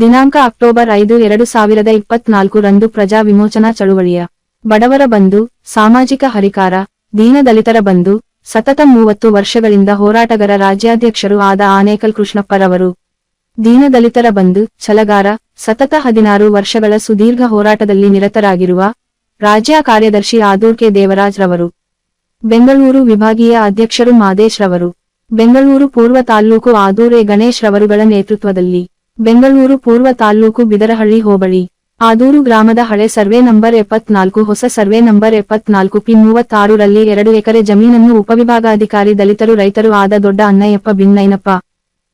ದಿನಾಂಕ ಅಕ್ಟೋಬರ್ ಐದು, ಎರಡು ಸಾವಿರದ ಇಪ್ಪತ್ನಾಲ್ಕು ರಂದು ಪ್ರಜಾ ವಿಮೋಚನಾ ಚಳುವಳಿಯ ಬಡವರ ಬಂಧು, ಸಾಮಾಜಿಕ ಹರಿಕಾರ ದೀನದಲಿತರ ಬಂಧು, ಸತತ ಮೂವತ್ತು ವರ್ಷಗಳಿಂದ ಹೋರಾಟಗಾರ ರಾಜ್ಯಾಧ್ಯಕ್ಷರು ಆದ ಆನೇಕಲ್ ಕೃಷ್ಣಪ್ಪರವರು. ದೀನದಲಿತರ ಬಂಧು, ಛಲಗಾರ, ಸತತ ಹದಿನಾರು ವರ್ಷಗಳ ಸುದೀರ್ಘ ಹೋರಾಟದಲ್ಲಿ ನಿರತರಾಗಿರುವ ರಾಜ್ಯ ಕಾರ್ಯದರ್ಶಿ ಆದೂರ್ ಕೆ. ದೇವರಾಜ್ ರವರು. ಬೆಂಗಳೂರು ವಿಭಾಗೀಯ ಅಧ್ಯಕ್ಷರು ಮಾದೇಶ್ ರವರು. ಬೆಂಗಳೂರು ಪೂರ್ವ ತಾಲ್ಲೂಕು ಆದೂರೆ ಗಣೇಶ್ ರವರುಗಳ ನೇತೃತ್ವದಲ್ಲಿ ಬೆಂಗಳೂರು ಪೂರ್ವ ತಾಲ್ಲೂಕು ಬಿದರಹಳ್ಳಿ ಹೋಬಳಿ, ಆದೂರು ಗ್ರಾಮದ ಹಳೆ ಸರ್ವೆ ನಂಬರ್ ಎಪ್ಪತ್ನಾಲ್ಕು, ಹೊಸ ಸರ್ವೆ ನಂಬರ್ ಎಪ್ಪತ್ನಾಲ್ಕು, ಪಿ ಮೂವತ್ತಾರು ರಲ್ಲಿ ಎರಡು ಎಕರೆ ಜಮೀನನ್ನು ಉಪವಿಭಾಗಾಧಿಕಾರಿ ದಲಿತರು ರೈತರು ಆದ ದೊಡ್ಡ ಅಣ್ಣಯ್ಯಪ್ಪ ಬಿನ್ನಯ್ಯನಪ್ಪ.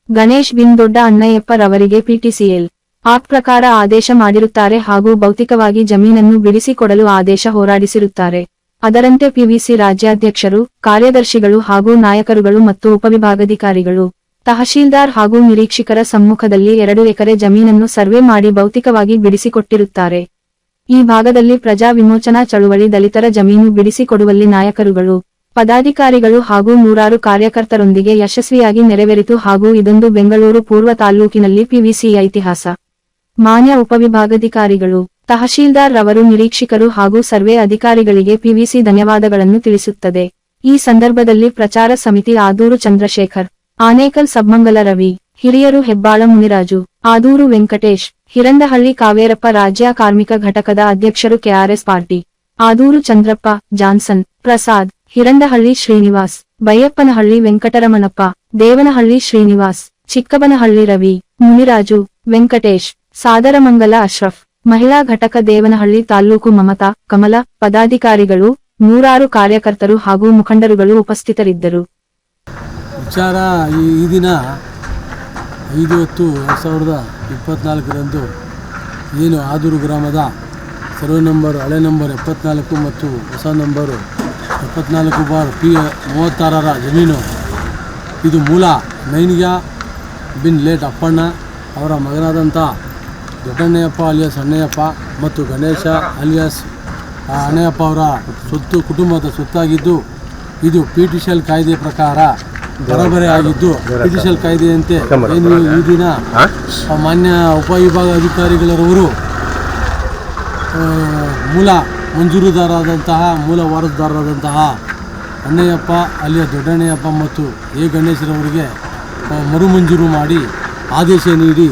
ಗಣೇಶ್ ಬಿನ್ ದೊಡ್ಡ ಅಣ್ಣಯ್ಯಪ್ಪ ರವರಿಗೆ ಪಿಟಿಸಿಎಲ್. ಆಪ್ ಪ್ರಕಾರ ಆದೇಶ ಮಾಡಿರುತ್ತಾರೆ ಹಾಗೂ ಭೌತಿಕವಾಗಿ ಜಮೀನನ್ನು ಬಿಡಿಸಿಕೊಡಲು ಆದೇಶ ಹೋರಾಡಿಸಿರುತ್ತಾರೆ. ಅದರಂತೆ ಪಿವಿಸಿ ರಾಜ್ಯಾಧ್ಯಕ್ಷರು, ಕಾರ್ಯದರ್ಶಿಗಳು ಹಾಗೂ ನಾಯಕರುಗಳು ಮತ್ತು ಉಪವಿಭಾಗಾಧಿಕಾರಿಗಳು. ತಹಶೀಲ್ದಾರ್ ಹಾಗೂ ನಿರೀಕ್ಷಕರ ಸಮ್ಮುಖದಲ್ಲಿ ಎರಡು ಎಕರೆ ಜಮೀನನ್ನು ಸರ್ವೆ ಮಾಡಿ ಭೌತಿಕವಾಗಿ ಬಿಡಿಸಿಕೊಟ್ಟಿರುತ್ತಾರೆ. ಈ ಭಾಗದಲ್ಲಿ ಪ್ರಜಾ ವಿಮೋಚನಾ ಚಳುವಳಿ ದಲಿತರ ಜಮೀನು ಬಿಡಿಸಿಕೊಡುವಲ್ಲಿ ನಾಯಕರುಗಳು, ಪದಾಧಿಕಾರಿಗಳು ಹಾಗೂ ನೂರಾರು ಕಾರ್ಯಕರ್ತರೊಂದಿಗೆ ಯಶಸ್ವಿಯಾಗಿ ನೆರವೇರಿತು ಹಾಗೂ ಇದೊಂದು ಬೆಂಗಳೂರು ಪೂರ್ವ ತಾಲ್ಲೂಕಿನಲ್ಲಿ ಪಿವಿಸಿ ಇತಿಹಾಸ. ಮಾನ್ಯ ಉಪವಿಭಾಗಾಧಿಕಾರಿಗಳು, ತಹಶೀಲ್ದಾರ್ ರವರು, ನಿರೀಕ್ಷಕರು ಹಾಗೂ ಸರ್ವೆ ಅಧಿಕಾರಿಗಳಿಗೆ ಪಿವಿಸಿ ಧನ್ಯವಾದಗಳನ್ನು ತಿಳಿಸುತ್ತದೆ. ಈ ಸಂದರ್ಭದಲ್ಲಿ ಪ್ರಚಾರ ಸಮಿತಿ ಆದೂರು ಚಂದ್ರಶೇಖರ್ ಆನೇಕಲ್ ಸಬ್ಮಂಗಲ ರವಿ, ಹಿರಿಯರು ಹೆಬ್ಬಾಳ ಮುನಿರಾಜು, ಆದೂರು ವೆಂಕಟೇಶ್, ಹಿರಂದಹಳ್ಳಿ ಕಾವೇರಪ್ಪ ರಾಜ್ಯ ಕಾರ್ಮಿಕ ಘಟಕದ ಅಧ್ಯಕ್ಷರು KRS party, Aduru Chandrappa, Johnson, Prasad, Hirandahalli Srinivas, Baiyappanahalli Venkataramanappa, Devanahalli Srinivas, Chikkabanahalli Ravi, Muniraju, Venkatesh, Sadaramangala Ashraf, ಮಹಿಳಾ ಘಟಕ ದೇವನಹಳ್ಳಿ ತಾಲ್ಲೂಕು ಮಮತಾ, ಕಮಲ, ಪದಾಧಿಕಾರಿಗಳು, ನೂರಾರು ಕಾರ್ಯಕರ್ತರು ಹಾಗೂ ಮುಖಂಡರುಗಳು ಉಪಸ್ಥಿತರಿದ್ದರು. ವಿಚಾರ ಈ ಈ ದಿನ ಐದು ಹತ್ತು ಎರಡು ಸಾವಿರದ ಇಪ್ಪತ್ತ್ನಾಲ್ಕರಂದು ಏನು ಆದೂರು ಗ್ರಾಮದ ಸರ್ವೆ ನಂಬರ್, ಹಳೆ ನಂಬರ್ ಎಪ್ಪತ್ನಾಲ್ಕು ಮತ್ತು ಹೊಸ ನಂಬರು ಎಪ್ಪತ್ನಾಲ್ಕು ಬಾರ್ ಪಿ ಮೂವತ್ತಾರರ ಜಮೀನು. ಇದು ಮೂಲ ನೈನಿಗ ಬಿನ್ ಲೇಟ್ ಅಪ್ಪಣ್ಣ ಅವರ ಮಗನಾದಂಥ ದೊಡ್ಡಣ್ಣಯ್ಯಪ್ಪ ಅಲಿಯಾಸ್ ಅಣ್ಣಯ್ಯಪ್ಪ ಮತ್ತು ಗಣೇಶ ಅಲಿಯಾಸ್ ಅಣ್ಣಯ್ಯಪ್ಪ ಅವರ ಸೊತ್ತು ಕುಟುಂಬದ ಸೊತ್ತಾಗಿದ್ದು ಇದು ಪಿ ಟಿ ಶೆಲ್ ಕಾಯ್ದೆ ಪ್ರಕಾರ ಬರಬರೆ ಆಗಿದ್ದು ಜುಡಿಷಿಯಲ್ ಕಾಯ್ದೆಯಂತೆ. ಏನು ಈ ದಿನ ಮಾನ್ಯ ಉಪವಿಭಾಗ ಅಧಿಕಾರಿಗಳರವರು ಆ, ಮೂಲ ಮಂಜೂರುದಾರರಾದಂತಹ ಮೂಲ ವಾರಸುದಾರರಾದಂತಹ ಅಣ್ಣಯ್ಯಪ್ಪ ಅಲ್ಲಿಯ ದೊಡ್ಡಣ್ಣಯ್ಯಪ್ಪ ಮತ್ತು ಎ. ಗಣೇಶರವರಿಗೆ ಮರುಮಂಜೂರು ಮಾಡಿ ಆದೇಶ ನೀಡಿ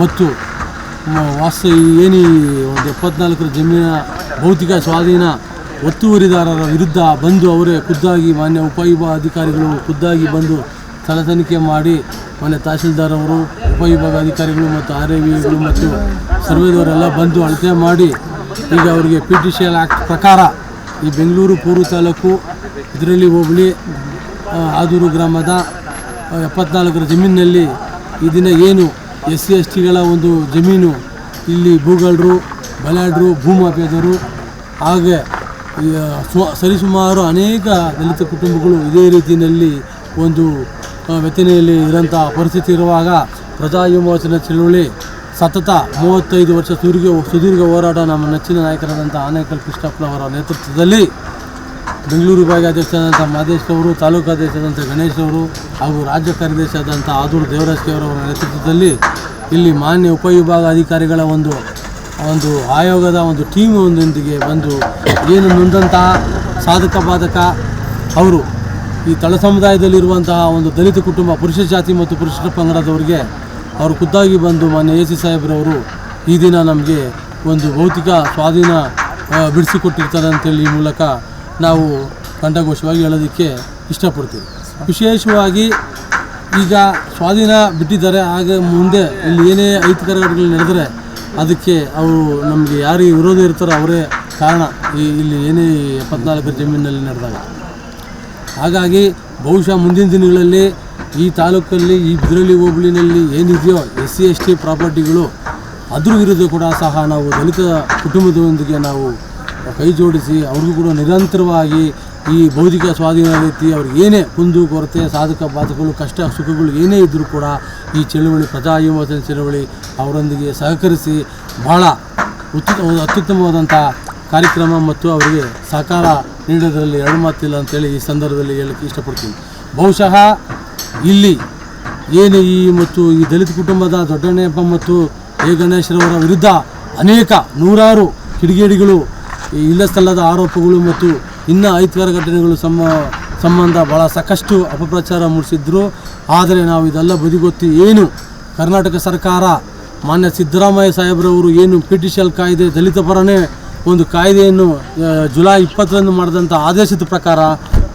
ಮತ್ತು ವಾಸ ಏನು ಒಂದು ಎಪ್ಪತ್ನಾಲ್ಕರ ಜಮೀನ ಭೌತಿಕ ಸ್ವಾಧೀನ ಒತ್ತುವರಿದಾರರ ವಿರುದ್ಧ ಬಂದು ಅವರೇ ಖುದ್ದಾಗಿ ಮಾನ್ಯ ಉಪವಿಭಾಗ ಅಧಿಕಾರಿಗಳು ಖುದ್ದಾಗಿ ಬಂದು ಸ್ಥಳ ತನಿಖೆ ಮಾಡಿ ಮಾನ್ಯ ತಹಶೀಲ್ದಾರ್ ಅವರು ಉಪವಿಭಾಗ ಅಧಿಕಾರಿಗಳು ಮತ್ತು ಆರ್ ಎ ವಿಗಳು ಮತ್ತು ಸರ್ವೇದವರೆಲ್ಲ ಬಂದು ಅಳತೆ ಮಾಡಿ ಈಗ ಅವರಿಗೆ P T C L act ಪ್ರಕಾರ ಈ ಬೆಂಗಳೂರು ಪೂರ್ವ ತಾಲೂಕು ಇದರಲ್ಲಿ ಹೋಬಳಿ ಆದೂರು ಗ್ರಾಮದ ಎಪ್ಪತ್ನಾಲ್ಕರ ಜಮೀನಿನಲ್ಲಿ ಈ ದಿನ ಏನು ಎಸ್ ಸಿ, ಎಸ್ ಟಿಗಳ ಒಂದು ಜಮೀನು ಇಲ್ಲಿ ಭೂಗಳರು ಬಲಾಢ್ರು ಭೂಮಾಫಿಯಾದವರು, ಹಾಗೆ ಸರಿಸುಮಾರು ಅನೇಕ ದಲಿತ ಕುಟುಂಬಗಳು ಇದೇ ರೀತಿಯಲ್ಲಿ ಒಂದು ವ್ಯತನೆಯಲ್ಲಿ ಇರೋಂಥ ಪರಿಸ್ಥಿತಿ ಇರುವಾಗ ಪ್ರಜಾ ವಿಮೋಚನ ಚಳುವಳಿ ಸತತ ಮೂವತ್ತೈದು ವರ್ಷ ಸುದೀರ್ಘ ಸುದೀರ್ಘ ಹೋರಾಟ ನಮ್ಮ ನೆಚ್ಚಿನ ನಾಯಕರಾದಂಥ ಆನೇಕಲ್ ಕೃಷ್ಣಪ್ಪನವರ ನೇತೃತ್ವದಲ್ಲಿ ಬೆಂಗಳೂರು ವಿಭಾಗಾಧ್ಯಕ್ಷರಾದಂಥ ಮಾದೇಶ್ ಅವರು, ತಾಲೂಕು ಅಧ್ಯಕ್ಷರಾದಂಥ ಗಣೇಶ್ ಅವರು ಹಾಗೂ ರಾಜ್ಯ ಕಾರ್ಯದರ್ಶಿಯಾದಂಥ ಆದೂರು ದೇವರಾಜ್ ಕೆ ನೇತೃತ್ವದಲ್ಲಿ ಇಲ್ಲಿ ಮಾನ್ಯ ಉಪವಿಭಾಗ ಅಧಿಕಾರಿಗಳ ಒಂದು ಒಂದು ಆಯೋಗದ ಒಂದು ಟೀಮ್ ಒಂದೊಂದಿಗೆ ಬಂದು ಏನು ನೊಂದಂತಹ ಸಾಧಕ ಬಾಧಕ ಅವರು ಈ ತಳ ಸಮುದಾಯದಲ್ಲಿರುವಂತಹ ಒಂದು ದಲಿತ ಕುಟುಂಬ, ಪುರುಷ ಜಾತಿ ಮತ್ತು ಪುರುಷ ಪಂಗಡದವರಿಗೆ ಅವರು ಖುದ್ದಾಗಿ ಬಂದು ಮಾನ್ಯ ಎ ಸಿ ಸಾಹೇಬ್ರವರು ಈ ದಿನ ನಮಗೆ ಒಂದು ಭೌತಿಕ ಸ್ವಾಧೀನ ಬಿಡಿಸಿಕೊಟ್ಟಿರ್ತಾರೆ ಅಂತೇಳಿ ಈ ಮೂಲಕ ನಾವು ಕಂಠಘೋಷವಾಗಿ ಹೇಳೋದಕ್ಕೆ ಇಷ್ಟಪಡ್ತೀವಿ. ವಿಶೇಷವಾಗಿ ಈಗ ಸ್ವಾಧೀನ ಬಿಟ್ಟಿದ್ದಾರೆ ಹಾಗೆ ಮುಂದೆ ಇಲ್ಲಿ ಏನೇ ಐತಿಕರಗಳು ನಡೆದರೆ ಅದಕ್ಕೆ ಅವರು ನಮಗೆ ಯಾರಿಗೆ ವಿರೋಧ ಇರ್ತಾರೋ ಅವರೇ ಕಾರಣ ಈ ಇಲ್ಲಿ ಏನೇ ಈ ಎಪ್ಪತ್ನಾಲ್ಕರ ಜಮೀನಿನಲ್ಲಿ ನಡೆದಾಗ. ಹಾಗಾಗಿ ಬಹುಶಃ ಮುಂದಿನ ದಿನಗಳಲ್ಲಿ ಈ ತಾಲೂಕಲ್ಲಿ, ಈ ಬಿದ್ರಳ್ಳಿ ಹೋಬಳಿನಲ್ಲಿ ಏನಿದೆಯೋ ಎಸ್ ಸಿ ಎಸ್ ಟಿ ಪ್ರಾಪರ್ಟಿಗಳು ಅದ್ರ ವಿರುದ್ಧ ಕೂಡ ಸಹ ನಾವು ದಲಿತ ಕುಟುಂಬದೊಂದಿಗೆ ನಾವು ಕೈ ಜೋಡಿಸಿ ಅವ್ರಿಗೂ ಕೂಡ ನಿರಂತರವಾಗಿ ಈ ಬೌದ್ಧಿಕ ಸ್ವಾಧೀನ ರೀತಿ ಅವ್ರಿಗೆ ಏನೇ ಕುಂದು ಕೊರತೆ, ಸಾಧಕ ಬಾಧಕಗಳು, ಕಷ್ಟ ಸುಖಗಳು ಏನೇ ಇದ್ದರೂ ಕೂಡ ಈ ಚಳುವಳಿ, ಪ್ರಜಾ ಯುವಜನ ಚಳುವಳಿ ಅವರೊಂದಿಗೆ ಸಹಕರಿಸಿ ಭಾಳ ಉತ್ತಮ ಅತ್ಯುತ್ತಮವಾದಂಥ ಕಾರ್ಯಕ್ರಮ ಮತ್ತು ಅವರಿಗೆ ಸಹಕಾರ ನೀಡೋದರಲ್ಲಿ ಎರಡು ಮಾತಿಲ್ಲ ಅಂತೇಳಿ ಈ ಸಂದರ್ಭದಲ್ಲಿ ಹೇಳಕ್ಕೆ ಇಷ್ಟಪಡ್ತೀನಿ. ಬಹುಶಃ ಇಲ್ಲಿ ಏನು ಈ ಮತ್ತು ಈ ದಲಿತ ಕುಟುಂಬದ ದೊಡ್ಡಣ್ಣಪ್ಪ ಮತ್ತು ಎ. ಗಣೇಶ್ರವರ ವಿರುದ್ಧ ಅನೇಕ ನೂರಾರು ಕಿಡಿಗೇಡಿಗಳು, ಈ ಇಲ್ಲ ಸ್ಥಳದ ಆರೋಪಗಳು ಮತ್ತು ಇನ್ನೂ ಅಹಿತಕರ ಘಟನೆಗಳು ಸಮ, ಸಂಬಂಧ ಭಾಳ ಸಾಕಷ್ಟು ಅಪಪ್ರಚಾರ ಮೂಡಿಸಿದ್ರು. ಆದರೆ ನಾವು ಇದೆಲ್ಲ ಬದಿಗೊತ್ತಿ ಏನು ಕರ್ನಾಟಕ ಸರ್ಕಾರ ಮಾನ್ಯ ಸಿದ್ದರಾಮಯ್ಯ ಸಾಹೇಬ್ರವರು ಏನು ಪಿ ಟಿ ಕಾಯ್ದೆ ದಲಿತ ಪರನೇ ಒಂದು ಕಾಯ್ದೆಯನ್ನು ಜುಲೈ ಇಪ್ಪತ್ತರಂದು ಮಾಡಿದಂಥ ಆದೇಶದ ಪ್ರಕಾರ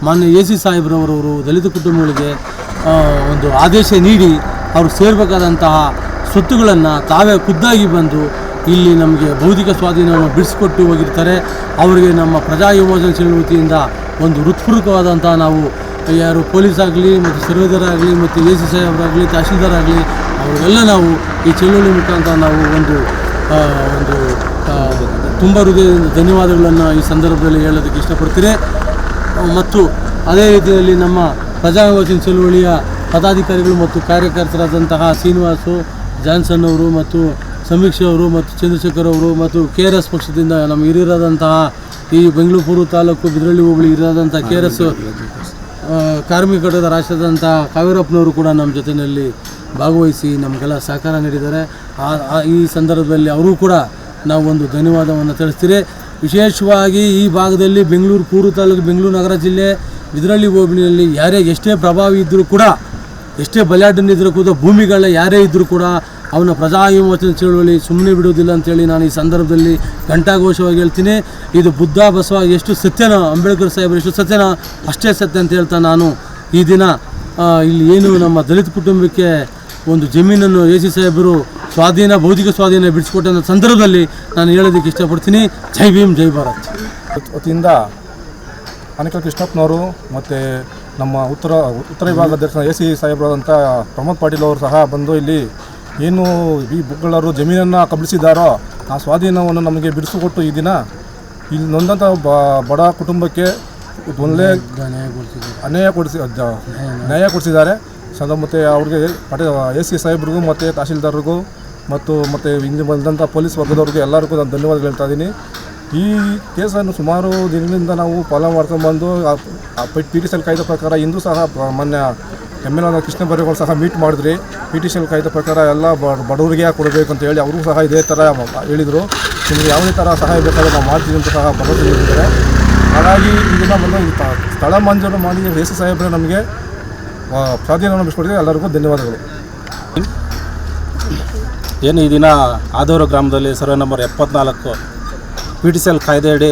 ಮಾನ್ಯ ಎ ಸಿ ಸಾಹೇಬ್ರವರವರು ದಲಿತ ಕುಟುಂಬಗಳಿಗೆ ಒಂದು ಆದೇಶ ನೀಡಿ ಅವರು ಸೇರಬೇಕಾದಂತಹ ಸ್ವತ್ತುಗಳನ್ನು ತಾವೇ ಖುದ್ದಾಗಿ ಬಂದು ಇಲ್ಲಿ ನಮಗೆ ಬೌದ್ಧಿಕ ಸ್ವಾಧೀನವನ್ನು ಬಿಡಿಸಿಕೊಟ್ಟು ಹೋಗಿರ್ತಾರೆ. ಅವರಿಗೆ ನಮ್ಮ ಪ್ರಜಾ ಯುವಜನ ವತಿಯಿಂದ ಒಂದು ಹೃತ್ಪೂರ್ವಕವಾದಂತಹ ನಾವು, ಯಾರು ಪೊಲೀಸ್ ಆಗಲಿ, ಮತ್ತು ಸರ್ವೇದರ್ ಆಗಲಿ, ಮತ್ತು ಎ ಸಿ ಸಾಹೇಬ್ರಾಗಲಿ, ತಹಶೀಲ್ದಾರ್ ಆಗಲಿ, ಅವರಿಗೆಲ್ಲ ನಾವು ಈ ಚಳುವಳಿ ಮುಖಾಂತರ ನಾವು ಒಂದು ಒಂದು ತುಂಬ ಹೃದಯದಿಂದ ಧನ್ಯವಾದಗಳನ್ನು ಈ ಸಂದರ್ಭದಲ್ಲಿ ಹೇಳೋದಕ್ಕೆ ಇಷ್ಟಪಡ್ತೀನಿ. ಮತ್ತು ಅದೇ ರೀತಿಯಲ್ಲಿ ನಮ್ಮ ಪ್ರಜಾವಚನ ಚಳುವಳಿಯ ಪದಾಧಿಕಾರಿಗಳು ಮತ್ತು ಕಾರ್ಯಕರ್ತರಾದಂತಹ ಶ್ರೀನಿವಾಸು ಜಾನ್ಸನ್ ಅವರು ಮತ್ತು ಸಮೀಕ್ಷೆ ಅವರು ಮತ್ತು ಚಂದ್ರಶೇಖರ್ ಅವರು ಮತ್ತು ಕೆ ಆರ್ ಎಸ್ ಪಕ್ಷದಿಂದ ನಮ್ಮ ಹಿರಿಯರಾದಂತಹ ಈ ಬೆಂಗಳೂರು ಪೂರ್ವ ತಾಲೂಕು ಬಿದ್ರಳ್ಳಿ ಹೋಬಳಿ ಹಿರಿಯರಾದಂಥ ಕೆ ಆರ್ ಎಸ್ ಕಾರ್ಮಿಕ ಘಟಕದ ರಾಷ್ಟ್ರದಂಥ ಕಾವೇರಪ್ಪನವರು ಕೂಡ ನಮ್ಮ ಜೊತೆಯಲ್ಲಿ ಭಾಗವಹಿಸಿ ನಮಗೆಲ್ಲ ಸಹಕಾರ ನೀಡಿದ್ದಾರೆ. ಈ ಸಂದರ್ಭದಲ್ಲಿ ಅವರೂ ಕೂಡ ನಾವು ಒಂದು ಧನ್ಯವಾದವನ್ನು ತಿಳಿಸ್ತೀರಿ. ವಿಶೇಷವಾಗಿ ಈ ಭಾಗದಲ್ಲಿ ಬೆಂಗಳೂರು, ಪೂರ್ವ ತಾಲೂಕು, ಬೆಂಗಳೂರು ನಗರ ಜಿಲ್ಲೆ ಇದರಲ್ಲಿ ಹೋಬಳಿಯಲ್ಲಿ ಯಾರೇ ಎಷ್ಟೇ ಪ್ರಭಾವಿ ಇದ್ದರೂ ಕೂಡ, ಎಷ್ಟೇ ಬಲಾಢ್ಯನಿದ್ದರೂ ಕೂಡ ಭೂಮಿಗಳ ಯಾರೇ ಇದ್ದರೂ ಕೂಡ ಅವನ ಪ್ರಜಾ ವಿಮೋಚನೆ ಚಳುವಳಿ ಸುಮ್ಮನೆ ಬಿಡುವುದಿಲ್ಲ ಅಂತೇಳಿ ನಾನು ಈ ಸಂದರ್ಭದಲ್ಲಿ ಘಂಟಾಘೋಷವಾಗಿ ಹೇಳ್ತೀನಿ. ಇದು ಬುದ್ಧ, ಬಸವ, ಎಷ್ಟು ಸತ್ಯನ, ಅಂಬೇಡ್ಕರ್ ಸಾಹೇಬರು ಎಷ್ಟು ಸತ್ಯನ ಅಷ್ಟೇ ಸತ್ಯ ಅಂತ ಹೇಳ್ತಾ ನಾನು ಈ ದಿನ ಇಲ್ಲಿ ಏನು ನಮ್ಮ ದಲಿತ ಕುಟುಂಬಕ್ಕೆ ಒಂದು ಜಮೀನನ್ನು ಎ ಸಿ ಸಾಹೇಬರು ಸ್ವಾಧೀನ ಭೌತಿಕ ಸ್ವಾಧೀನ ಬಿಡಿಸಿಕೊಟ್ಟ ಸಂದರ್ಭದಲ್ಲಿ ನಾನು ಹೇಳೋದಕ್ಕೆ ಇಷ್ಟಪಡ್ತೀನಿ. ಜೈ ಭೀಮ್ ಜೈ ಭಾರತ್. ವತಿಯಿಂದ ಅನಿಕಲ್ ಕೃಷ್ಣಪ್ಪನವರು ಮತ್ತು ನಮ್ಮ ಉತ್ತರ ಉತ್ತರ ವಿಭಾಗದ ಅಧ್ಯಕ್ಷ ಎ ಸಿ ಸಾಹೇಬರಾದಂಥ ಪ್ರಮೋದ್ ಪಾಟೀಲ್ ಅವರು ಸಹ ಬಂದು ಇಲ್ಲಿ ಏನು ಈ ಬುಕ್ಗಳರು ಜಮೀನನ್ನು ಕಬಳಿಸಿದ್ದಾರೋ ಆ ಸ್ವಾಧೀನವನ್ನು ನಮಗೆ ಬಿಡಿಸಿಕೊಟ್ಟು ಈ ದಿನ ಇಲ್ಲಿ ನೊಂದಂಥ ಬ- ಬಡ ಕುಟುಂಬಕ್ಕೆ ಒಳ್ಳೆ ಅನ್ಯಾಯ ಕೊಡಿಸಿ ಅನ್ಯಾಯ ನ್ಯಾಯ ಕೊಡಿಸಿದ್ದಾರೆ. ಸದ ಮತ್ತು ಅವ್ರಿಗೆ ಪಟ ಎ ಸಿ ಸಾಹೇಬ್ರಿಗೂ ಮತ್ತು ತಹಶೀಲ್ದಾರ್ರಿಗೂ ಮತ್ತು ಮತ್ತು ಹಿಂದೆ ಬಂದಂಥ ಪೊಲೀಸ್ ವರ್ಗದವ್ರಿಗೂ ಎಲ್ಲರಿಗೂ ನಾನು ಧನ್ಯವಾದ ಹೇಳ್ತಾ ಇದ್ದೀನಿ. ಈ ಕೇಸನ್ನು ಸುಮಾರು ದಿನದಿಂದ ನಾವು ಫಾಲೋ ಮಾಡ್ಕೊಂಡ್ಬಂದು ಪಿ ಟಿ ಸಿ ಕಾಯ್ದೆ ಪ್ರಕಾರ ಇಂದು ಸಹ ಮೊನ್ನೆ ಎಂ ಎಲ್ ಕೃಷ್ಣ ಬರೆಗಳು ಸಹ ಮೀಟ್ ಮಾಡಿದ್ರಿ. ಪಿ ಟಿ ಕಾಯ್ದೆ ಪ್ರಕಾರ ಎಲ್ಲ ಬಡವರಿಗೆ ಕೊಡಬೇಕು ಅಂತ ಹೇಳಿ ಅವರು ಸಹ ಇದೇ ಥರ ಹೇಳಿದರು. ನಿಮಗೆ ಯಾವುದೇ ಥರ ಸಹಾಯ ಬೇಕಾದ್ರೆ ನಾವು ಮಾಡ್ತೀವಿ ಅಂತ ಸಹ ಭರವಸೆ ನೀಡಿದ್ದಾರೆ. ಹಾಗಾಗಿ ಇದನ್ನು ಬಂದು ಸ್ಥಳ ಮಂಜೂರು ಮಾಡಿ ಎ ಸಿ ಸಾಹೇಬ್ರೆ ನಮಗೆ ಸ್ವಾಧೀನವನ್ನು ಬಿಡಿಸ್ಕೊಟ್ಟಿದ್ದಾರೆ ಎಲ್ಲರಿಗೂ ಧನ್ಯವಾದಗಳು. ಏನು ಈ ದಿನ ಆದೂರು ಗ್ರಾಮದಲ್ಲಿ ಸರ್ವೆ ನಂಬರ್ ಎಪ್ಪತ್ನಾಲ್ಕು ಪಿ ಟಿ ಸಿ ಎಲ್ ಕಾಯ್ದೆಯಡಿ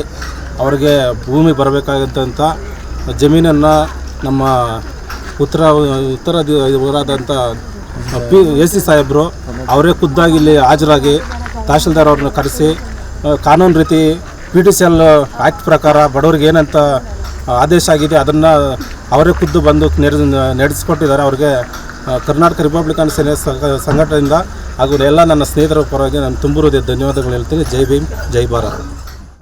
ಅವರಿಗೆ ಭೂಮಿ ಬರಬೇಕಾದಂಥ ಜಮೀನನ್ನು ನಮ್ಮ ಉತ್ತರ ಉತ್ತರ ಊರಾದಂಥ ಪಿ, ಎ ಸಿ ಸಾಹೇಬರು ಅವರೇ ಖುದ್ದಾಗಿ ಇಲ್ಲಿ ಹಾಜರಾಗಿ ತಹಶೀಲ್ದಾರ್ ಅವ್ರನ್ನ ಕರೆಸಿ ಕಾನೂನು ರೀತಿ P T C L act ಪ್ರಕಾರ ಬಡವ್ರಿಗೆ ಏನಂತ ಆದೇಶ ಆಗಿದೆ, ಅದನ್ನು ಅವರೇ ಖುದ್ದು ಬಂದು ನೆರೆ ನಡೆಸಿಕೊಟ್ಟಿದ್ದಾರೆ. ಅವ್ರಿಗೆ ಕರ್ನಾಟಕ ರಿಪಬ್ಲಿಕನ್ ಸೇನೆ ಸಂಘ- ಸಂಘಟನೆಯಿಂದ ಹಾಗೂ ಎಲ್ಲ ನನ್ನ ಸ್ನೇಹಿತರ ಪರವಾಗಿ ನಾನು ತುಂಬ ಹೃದಯ ಧನ್ಯವಾದಗಳು ಹೇಳ್ತೀನಿ. ಜೈ ಭೀಮ್, ಜೈ ಭಾರತ್.